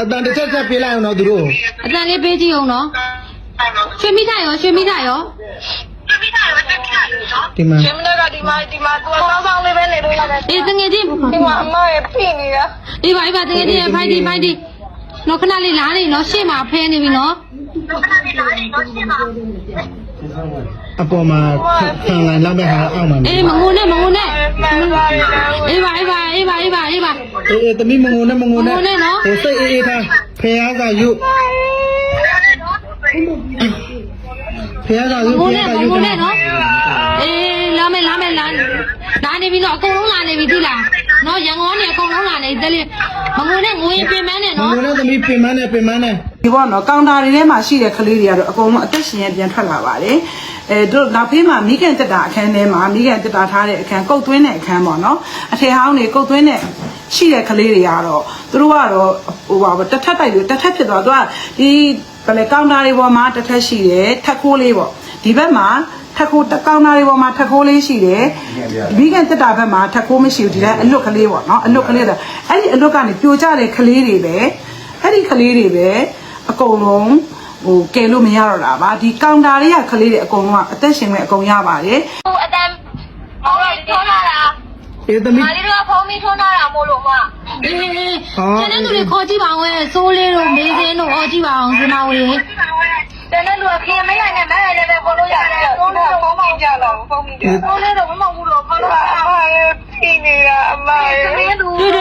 အတန်တစ်ချက်ချက်ပေးလိုက်အောင်တော့သူတို့အတန်လေးပေးကြည့်အောင်နော်ရွှေမိထိုင်ရောရွှေမိထိုင်ရောဒီမှာရှင်မနက်ကဒီမှာဒီမှာသူကစောင်းစောင်းလေးပဲနေလို့ရတယ်အေးတငယ်ချင်းဒီမှာအမရဲ့ဖိနေတာအေးပါအေးပါတငယ်ချင်းဖိုက်ဒီဖိုက်ဒီနော်ခဏလေးလားနေနော်ရှေ့မှာဖဲနေပြီနော် အပေါ်မှာခံလိုက်လောက်မဲ့ဟာအောက်မှာအေးမငုံနဲ့မငုံနဲ့မှန်ပါရဲ့အေးပါအေးပါအေးပါအေးပါအေးပါအေးအေးသမီးမငုံနဲ့မငုံနဲ့မငုံနဲ့နော်ဟိုစိတ်အေးအေးထားဖះကယူဖះကယူငုံဖះနဲ့ကမယူငုံနဲ့နော်အေးလာမယ်လာမယ်လာလာနေပြီနော်အကုန်လုံးလာနေပြီသိလားနော်ရန်ကုန်ကနေအကုန်လုံးလာနေတယ်လေမငုံနဲ့ငွေပြင်မန်းနဲ့မနော်ငုံနဲ့သမီးပင်မနဲ့ပင်မနဲ့ ဒီပေါ့နော်ကောင်တာတွေထဲမှာရှိတဲ့ကလေးတွေကတော့အကုန်လုံးအသက်ရှင်ရပြန်ထွက်လာပါတယ်အဲတို့နောက်ဖေးမှာမိခင်တက်တာအခန်းထဲမှာမိခင်တက်တာထားတဲ့အခန်းကုတ်သွင်းတဲ့အခန်းပေါ့နော်အထည်ဟောင်းတွေကုတ်သွင်းတဲ့ရှိတဲ့ကလေးတွေကတော့သူတို့ကတော့ဟိုပါပေါ့တစ်ထပ်တိုက်လို့တစ်ထပ်ဖြစ်သွားသူကဒီဘယ်လဲကောင်တာတွေပေါ်မှာတစ်ထပ်ရှိတယ်ထပ်ခိုးလေးပေါ့ဒီဘက်မှာထက်ခိုးကောင်တာတွေပေါ်မှာထက်ခိုးလေးရှိတယ်မိခင်တက်တာဘက်မှာထက်ခိုးမရှိဘူးဒီတိုင်းအလွတ်ကလေးပေါ့နော်အလွတ်ကလေးဆိုအဲ့ဒီအလွတ်ကနေပြိုကျတဲ့ကလေးတွေပဲအဲ့ဒီကလေးတွေပဲ အကုန်လုံးဟိုကယ်လို့မရတော့တာပါဒီကောင်တာတွေကကလေးတွေအကုန်လုံးကအသက်ရှင်မဲ့အကုန်ရပါတယ်ဟိုအတန်ဟိုထွန်းလာတာအေးသမီးမာလေးတို့ကဖုန်းပြီးထွန်းလာတာမို့လို့မအေးကျန်တဲ့သူတွေခေါ်ကြည့်ပါအောင်ရဲ့စိုးလေးတို့မေးစင်းတို့ခေါ်ကြည့်ပါအောင်ဒီမှာဝင်တနေ့လူကခင်မရိုင်နဲ့မရိုင်နဲ့ပဲပေါ်လို့ရတယ်ဖုန်းတော့ဖုန်းမောင်ကြတော့ဖုန်းပြီးတယ်ဖုန်းလေးတော့မမောင်ဘူးလို့ဖုန်းတော့အမရဲ့ဖိနေတာအမရဲ့တွေ့တယ်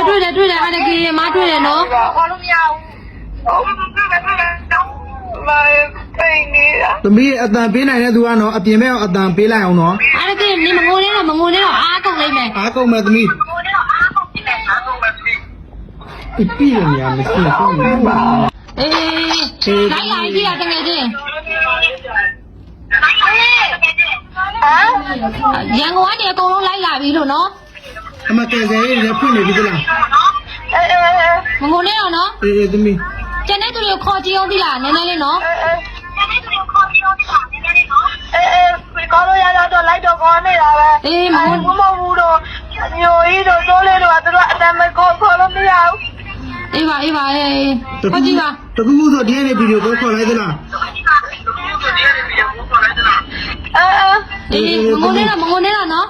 တွေ့တယ်တွေ့တယ်အားတကယ်မတွေ့တယ်နော်ခေါ်လို့မရဘူး သမီးအတန်ပေးနိုင်တဲ့သူကနော်အပြင်ဘက်အတန်ပေးလိုက်အောင်နော်အားတကယ်နေမငိုနဲ့တော့မငိုနဲ့တော့အားကုန်လိမ့်မယ်အားကုန်မဲ့သမီးကိုလေးတော့အားကုန်ပြတယ်အားကုန်ပဲဖိအပြည့်နေရမရှိဘူးအေးလိုက်လာကြည့်တာတကယ်ချင်းဟမ်ရန်ကုန်ကနေအကုန်လုံးလိုက်လာပြီလို့နော်အမကယ်ဆယ်ရေးလည်းဖွင့်နေပြီသလားအဲအဲအဲမငိုနဲ့တော့နော်အေးအေးသမီး ကျန်တဲ့သူတွေကိုခေါ်ကြည့်အောင်သိလားနည်းနည်းလေးနော်အဲအဲကောလို့ရတော့လိုက်တော့ခေါ်နေတာပဲအေးမငိုဘူးမဘူးတော့ညိုကြီးတို့တိုးလေးတို့ကသူတို့အတမ်းမခေါ်ခေါ်လို့မရဘူးအေးပါအေးပါအေးတခေါ်ကြည့်ပါတခုခုဆိုဒီနေ့ဗီဒီယိုကိုခေါ်လိုက်သလားအဲအဲအေးမငိုနဲ့တော့မငိုနဲ့တော့နော်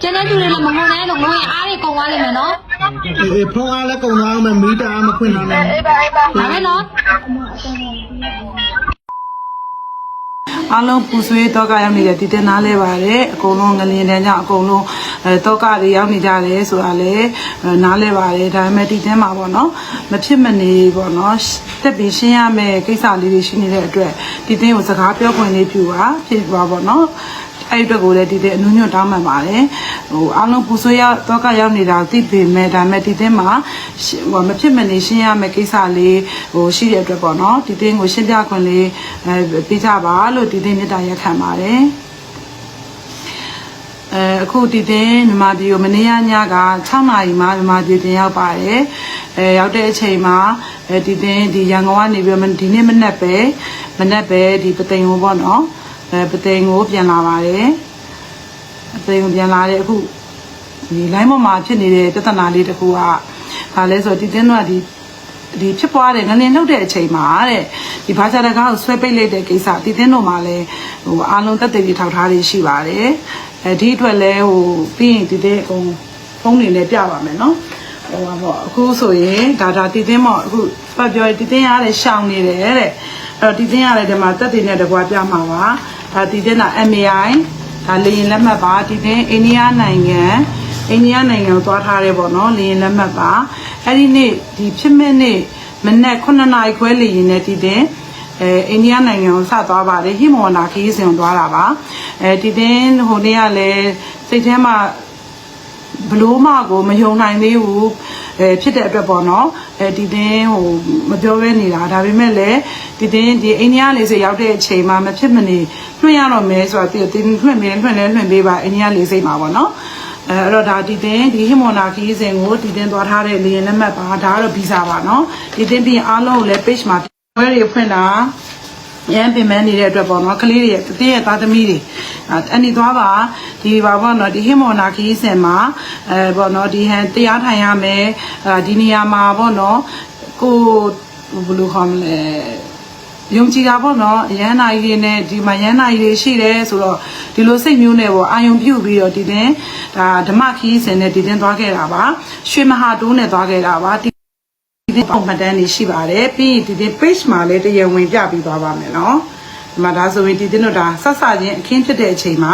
ကျန်တဲ့သူတွေလည်းမငိုနဲ့လို့ငိုရင်အားတွေကုန်သွားလိမ့်မယ်နော် အေးအေးဖုန်းအားလည်းကုန်သွားအောင်မယ်မီတာအားမဖွင့်နိုင်ဘူးအေးပါအေးပါဒါပဲနော်အားလုံးပူဆွေးတော့ကရောက်နေတဲ့တည်တဲ့နားလဲပါတယ်အကုန်လုံးငလျင်တန်းကြောင့်အကုန်လုံးအဲတော့ကတွေရောက်နေကြတယ်ဆိုတာလဲနားလဲပါတယ်ဒါပေမဲ့တည်တဲ့မှာပေါ့နော်မဖြစ်မနေပေါ့နော်တက်ပြီးရှင်းရမယ်ကိစ္စလေးတွေရှိနေတဲ့အတွက်တည်တဲ့ကိုစကားပြောခွင့်လေးပြူပါဖြစ်ပါပေါ့နော်အဲ့အတွက်ကိုလည်းဒီတဲ့အနုညွတ်တောင်းပန်ပါတယ် ဟိုအားလုံးပူဆွေးရတော့ကရောက်နေတာသိပေမဲ့ဒါပေမဲ့ဒီတဲ့မှာဟိုမဖြစ်မနေရှင်းရမယ့်ကိစ္စလေးဟိုရှိတဲ့အတွက်ပေါ့နော်ဒီတဲ့ကိုရှင်းပြခွင့်လေးအဲပေးကြပါလို့ဒီတဲ့မြတ်တာရက်ခံပါတယ်အဲအခုဒီတဲ့မြန်မာပြည်ကိုမနေ့ကညက6နာရီမှမြန်မာပြည်တင်ရောက်ပါတယ်အဲရောက်တဲ့အချိန်မှာအဲဒီတဲ့ဒီရန်ကုန်ကနေပြီးတော့ဒီနေ့မနက်ပဲမနက်ပဲဒီပသိမ်ကိုပေါ့နော်အဲပသိမ်ကိုပြန်လာပါတယ် ပသိမ်ကိုပြန်လာတဲ့အခုဒီ line ပေါ်မှာဖြစ်နေတဲ့ပြဿနာလေးတစ်ခုကဒါလဲဆိုတော့ဒီတင်းတော့ဒီဒီဖြစ်ပွားတဲ့ငလင်နှုတ်တဲ့အချိန်မှာတဲ့ဒီဘာသာတကားကိုဆွဲပိတ်လိုက်တဲ့ကိစ္စဒီတင်းတို့မှာလဲဟိုအားလုံးတက်တည်ပြီးထောက်ထားလေးရှိပါတယ်အဲဒီအတွက်လဲဟိုပြီးရင်ဒီတဲ့အကုန်ဖုန်းနေနဲ့ပြပါမယ်နော်ဟိုပါပေါ့အခုဆိုရင်ဒါဒါတည်တင်းပေါ့အခုပတ်ပြောတည်တင်းရတဲ့ရှောင်းနေတယ်တဲ့အဲ့တော့တည်တင်းရတဲ့ဒီမှာတက်တည်နဲ့တကွာပြမှာပါဒါတည်တင်းတာ MAI ဒါလေရင်လက်မှတ်ပါတည်တင်းအိန္ဒိယနိုင်ငံအိန္ဒိယနိုင်ငံကိုသွားထားတယ်ပေါ့နော်လေရင်လက်မှတ်ပါအဲ့ဒီနေ့ဒီဖြစ်မဲ့နေ့မနက်9နာရီခွဲလေရင်နဲ့တည်တင်းအဲအိန္ဒိယနိုင်ငံကိုစသွားပါတယ်ဟိမဝန္တာခီးစဉ်ကိုသွားတာပါအဲဒီတင်းဟိုနေ့ကလည်းစိတ်ထဲမှာဘလို့မှကိုမယုံနိုင်သေးဘူး အဲဖြစ်တဲ့အတွက်ပေါ့နော်အဲဒီတင်းဟိုမပြောဘဲနေတာဒါပေမဲ့လည်းဒီတင်းဒီအိန္ဒိယလေးစရောက်တဲ့အချိန်မှာမဖြစ်မနေလွှင့်ရတော့မယ်ဆိုတော့ဒီတင်းလွှင့်မယ်လွှင့်လဲလွှင့်ပေးပါအိန္ဒိယလေးစိတ်မှာပေါ့နော်အဲအဲ့တော့ဒါဒီတင်းဒီဟီမွန်နာခီးစဉ်ကိုဒီတင်းသွားထားတဲ့လေရင်လက်မှတ်ပါဒါကတော့ဗီဇာပါနော်ဒီတင်းပြီးရင်အားလုံးကိုလည်း page မှာဝဲတွေဖွင့်တာ ရမ်းပင်ပန်းနေတဲ့အတွက်ပေါ့နော်ကလေးတွေရဲ့တည်းရဲ့သားသမီးတွေအန်ဒီသွားပါဒီပါပေါ့နော်ဒီဟိမော်နာခီးစင်မှာအဲပေါ့နော်ဒီဟန်တရားထိုင်ရမယ်အဲဒီနေရာမှာပေါ့နော်ကိုဘယ်လိုခေါ်မလဲယုံကြည်တာပေါ့နော်ရဟန္တာကြီးတွေနဲ့ဒီမှာရဟန္တာကြီးတွေရှိတယ်ဆိုတော့ဒီလိုစိတ်မျိုးနဲ့ပေါ့အာယုံပြုတ်ပြီးတော့ဒီတင်ဒါဓမ္မခီးစင်နဲ့ဒီတင်သွားခဲ့တာပါရွှေမဟာတိုးနဲ့သွားခဲ့တာပါ ဒီဒီပုံမှန်တန်းနေရှိပါတယ်ပြီးရင်ဒီတင် page မှာလည်းတရားဝင်ပြပြီးသွားပါမယ်နော်ဒီမှာဒါဆိုရင်ဒီတင်တို့ဒါဆက်ဆချင်းအခင်းဖြစ်တဲ့အချိန်မှာ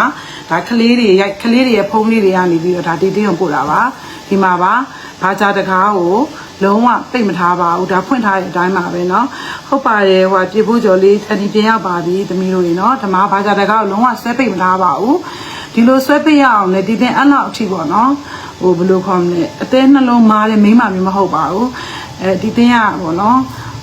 ဒါကလေးတွေရိုက်ကလေးတွေရဲ့ဖုန်းလေးတွေကနေပြီးတော့ဒါဒီတင်ကိုပို့တာပါဒီမှာပါဘာကြတကားကိုလုံးဝပိတ်မထားပါဘူးဒါဖွင့်ထားတဲ့အတိုင်းပါပဲเนาะဟုတ်ပါတယ်ဟိုပြေဖို့ကြော်လေးအဒီပြင်ရပါပြီသမီးတို့တွေเนาะဓမ္မဘာကြတကားကိုလုံးဝဆွဲပိတ်မထားပါဘူးဒီလိုဆွဲပိတ်ရအောင်လေဒီတင်အဲ့လောက်အထိပေါ့เนาะဟိုဘယ်လိုခေါ်မလဲအသေးနှလုံးမားတဲ့မိမမျိုးမဟုတ်ပါဘူး အဲဒီတင်းကပေါ့နော်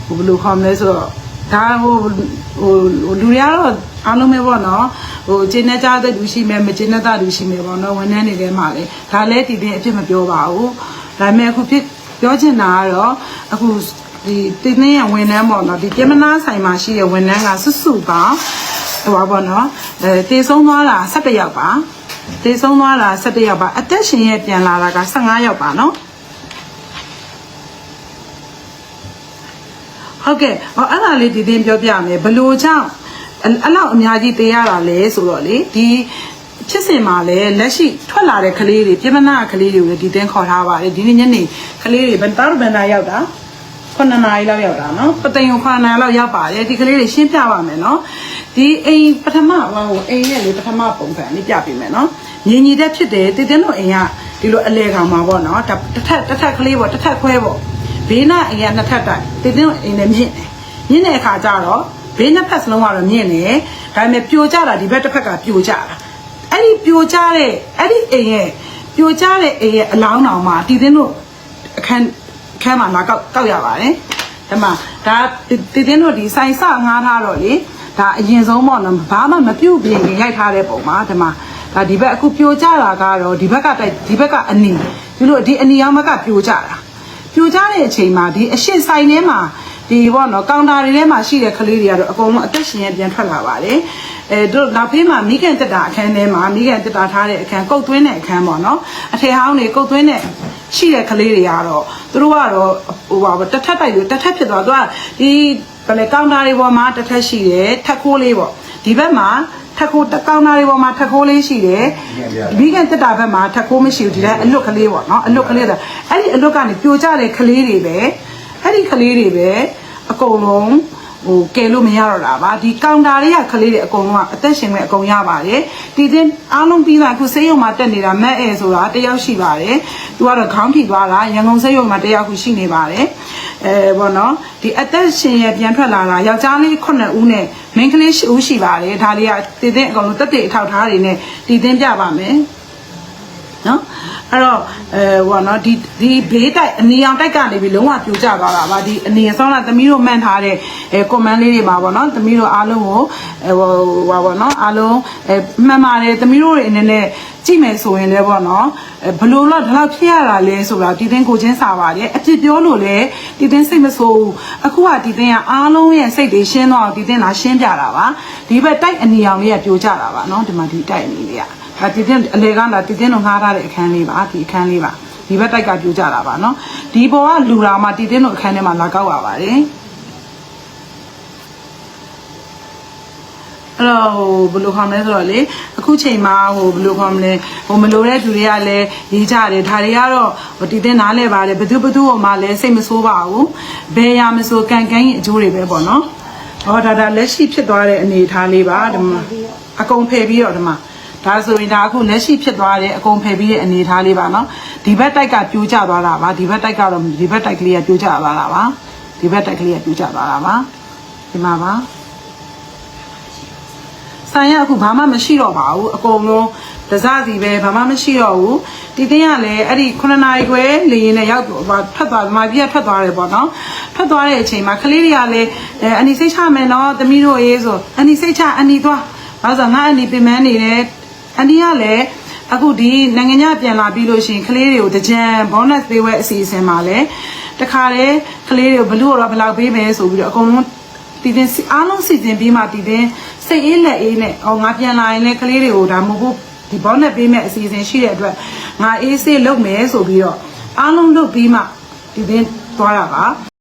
ဟိုဘယ်လိုခေါ်မလဲဆိုတော့ဒါဟိုဟိုလူတွေကတော့အားလုံးပဲပေါ့နော်ဟိုကျင်းနေကြတဲ့လူရှိမယ်မကျင်းတဲ့လူရှိမယ်ပေါ့နော်ဝန်ထမ်းတွေထဲမှာလေဒါလည်းဒီတင်းအဖြစ်မပြောပါဘူးဒါပေမဲ့အခုဖြစ်ပြောချင်တာကတော့အခုဒီတင်းတင်းရဲ့ဝန်ထမ်းပေါ့နော်ဒီပြမနာဆိုင်မှာရှိတဲ့ဝန်ထမ်းကစွစုပေါင်းဟိုပါပေါ့နော်အဲတေဆုံးသွားတာ17ယောက်ပါတေဆုံးသွားတာ17ယောက်ပါအသက်ရှင်ရဲ့ပြန်လာတာက15ယောက်ပါနော် ဟုတ်ကဲ့ဟောအဲ့ဒါလေးဒီတင်ပြောပြမယ်ဘလို့ကြောင့်အဲ့အဲ့လောက်အများကြီးတေးရတာလဲဆိုတော့လေဒီဖြစ်စဉ်မှာလဲလက်ရှိထွက်လာတဲ့ကလေးတွေပြမနာကလေးတွေကိုလည်းဒီတင်ခေါ်ထားပါတယ်ဒီနေ့ညနေကလေးတွေဘယ်တာဘယ်နာရောက်တာ9နာရီလောက်ရောက်တာနော်ပသိမ်ကို9နာရီလောက်ရောက်ပါတယ်ဒီကလေးတွေရှင်းပြပါမယ်နော်ဒီအိမ်ပထမဟိုအိမ်ရဲ့လေပထမပုံစံလေးပြပေးမယ်နော်ညီညီတက်ဖြစ်တယ်တည်တင်းတို့အိမ်ကဒီလိုအလဲကောင်မှာပေါ့နော်တစ်ထက်တစ်ထက်ကလေးပေါ့တစ်ထက်ခွဲပေါ့ ဘေးနာအိမ်ကနှစ်ထပ်တိုက်တင်းတင်းအိမ်နဲ့မြင့်တယ်မြင့်တဲ့အခါကျတော့ဘေးနှစ်ဖက်စလုံးကတော့မြင့်တယ်ဒါပေမဲ့ပြိုကျတာဒီဘက်တစ်ဖက်ကပြိုကျတာအဲ့ဒီပြိုကျတဲ့အဲ့ဒီအိမ်ရဲ့ပြိုကျတဲ့အိမ်ရဲ့အလောင်းတော်မှာတည်တင်းတို့အခန်းအခန်းမှာလာကောက်ကောက်ရပါတယ်ဒါမှဒါတည်တင်းတို့ဒီဆိုင်ဆငားထားတော့လေဒါအရင်ဆုံးပေါ့နော်ဘာမှမပြုတ်ပြင်ရိုက်ထားတဲ့ပုံမှာဒီမှာဒါဒီဘက်အခုပြိုကျတာကတော့ဒီဘက်ကတိုက်ဒီဘက်ကအနီဒီလိုဒီအနီအောင်ဘက်ကပြိုကျတာ ပြိုကျတဲ့အချိန်မှာဒီအရှင်းဆိုင်ထဲမှာဒီဘောနော်ကောင်တာတွေထဲမှာရှိတဲ့ကလေးတွေကတော့အကုန်လုံးအသက်ရှင်ရပြန်ထွက်လာပါတယ်အဲတို့နောက်ဖေးမှာမိခင်တက်တာအခန်းထဲမှာမိခင်တက်တာထားတဲ့အခန်းကုတ်သွင်းတဲ့အခန်းပေါ့နော်အထည်ဟောင်းတွေကုတ်သွင်းတဲ့ရှိတဲ့ကလေးတွေကတော့သူတို့ကတော့ဟိုပါတစ်ထပ်တိုက်လို့တစ်ထပ်ဖြစ်သွားသူကဒီဘယ်လဲကောင်တာတွေပေါ်မှာတစ်ထပ်ရှိတယ်ထက်ခိုးလေးပေါ့ဒီဘက်မှာ ထက်ခိုးကောင်တာတွေပေါ်မှာထက်ခိုးလေးရှိတယ်ဘီကန်တက်တာဘက်မှာထက်ခိုးမရှိဘူးဒီကအလွတ်ကလေးပေါ့နော်အလွတ်ကလေးဆိုအဲ့ဒီအလွတ်ကနေပြိုကျတဲ့ကလေးတွေပဲအဲ့ဒီကလေးတွေပဲအကုန်လုံး ဟိုကယ်လို့မရတော့တာပါဒီကောင်တာတွေကကလေးတွေအကုန်လုံးကအသက်ရှင်မဲ့အကုန်ရပါတယ်ဒီတင်အားလုံးပြီးသားအခုဆေးရုံမှာတက်နေတာမက်အဲဆိုတာတယောက်ရှိပါတယ်သူကတော့ခေါင်းထိသွားတာရန်ကုန်ဆေးရုံမှာတယောက်ခုရှိနေပါတယ်အဲဘောနော်ဒီအသက်ရှင်ရပြန်ထွက်လာတာယောက်ျားလေး9ဦးနဲ့မိန်းကလေး10ဦးရှိပါတယ်ဒါလေးကတည်တဲ့အကောင်လုံးတက်တဲ့အထောက်ထားတွေနဲ့တည်တင်ပြပါမယ် နော်အဲ့တော့အဲဟိုနော်ဒီဒီဘေးတိုက်အနီအောင်တိုက်ကနေပြီးလုံးဝပြိုကျသွားတာပါဒီအနီဆောင်းလာသမီးတို့မှန်ထားတဲ့အဲကွန်မန့်လေးတွေပါပေါ့နော်သမီးတို့အားလုံးကိုအဲဟိုဟာပေါ့နော်အားလုံးအဲမှန်ပါတယ်သမီးတို့တွေအနေနဲ့ကြည့်မယ်ဆိုရင်လည်းပေါ့နော်အဲဘလို့တော့ဒီလောက်ဖြစ်ရတာလဲဆိုတာတည်တင်းကိုချင်းစာပါတယ်အပြစ်ပြောလို့လည်းတည်တင်းစိတ်မဆိုးဘူးအခုကတည်တင်းကအားလုံးရဲ့စိတ်တွေရှင်းတော့တည်တင်းလာရှင်းပြတာပါဒီဘက်တိုက်အနီအောင်လေးကပြိုကျတာပါနော်ဒီမှာဒီတိုက်အနီလေးက ဟာတည်တင်းအလေကလာတည်တင်းတို့ငှားထားတဲ့အခန်းလေးပါဒီအခန်းလေးပါဒီဘက်တိုက်ကပြူကြတာပါနော်ဒီပေါ်ကလူလာမှတည်တင်းတို့အခန်းထဲမှာလာကောက်ရပါတယ်အဲ့တော့ဘယ်လိုခေါ်မလဲဆိုတော့လေအခုချိန်မှာဟိုဘယ်လိုခေါ်မလဲဟိုမလိုတဲ့သူတွေကလည်းရေးကြတယ်ဒါတွေကတော့တည်တဲ့နားလဲပါတယ်ဘသူဘသူ့ဟိုမှာလည်းစိတ်မဆိုးပါဘူးဘယ်ရာမဆိုးကန်ကန်ရင်အကျိုးတွေပဲပေါ့နော်ဟောဒါဒါလက်ရှိဖြစ်သွားတဲ့အနေအထားလေးပါဒီမှာအကုန်ဖယ်ပြီးတော့ဒီမှာ ဒါဆိုရင်ဒါအခုလက်ရှိဖြစ်သွားတဲ့အကုန်ဖယ်ပြီးတဲ့အနေအထားလေးပါနော်ဒီဘက်တိုက်ကပြိုကျသွားတာပါဒီဘက်တိုက်ကတော့ဒီဘက်တိုက်ကလေးကပြိုကျသွားတာပါဒီဘက်တိုက်ကလေးကပြိုကျသွားတာပါဒီမှာပါဆိုင်ရအခုဘာမှမရှိတော့ပါဘူးအကုန်လုံးတစစီပဲဘာမှမရှိတော့ဘူးတီတင်းကလည်းအဲ့ဒီ9နာရီခွဲလေရင်နဲ့ရောက်ထွက်သွားမာပြည့်ထွက်သွားတယ်ပေါ့နော်ထွက်သွားတဲ့အချိန်မှာကလေးတွေကလည်းအနီစိတ်ချမယ်နော်သမီးတို့ရေးဆိုအနီစိတ်ချအနီသွားဘာလို့ဆိုငါအနီပင်မနေတယ် အန်ဒီကလည်းအခုဒီနိုင်ငံခြားပြန်လာပြီးလို့ရှိရင်ကလေးတွေကိုတကြံ bonus ပေးဝဲအစီအစဉ်မှာလည်းတခါလေကလေးတွေကိုဘလို့တော့ဘယ်လောက်ပေးမယ်ဆိုပြီးတော့အကုန်လုံးတည်တင်အားလုံးစီစဉ်ပြီးမှတည်တင်စိတ်အေးလက်အေးနဲ့အော်ငါပြန်လာရင်လည်းကလေးတွေကိုဒါမဟုတ်ဘူးဒီ bonus ပေးမဲ့အစီအစဉ်ရှိတဲ့အတွက်ငါအေးဆေးလုပ်မယ်ဆိုပြီးတော့အားလုံးလုပ်ပြီးမှတည်တင်သွားတာပါ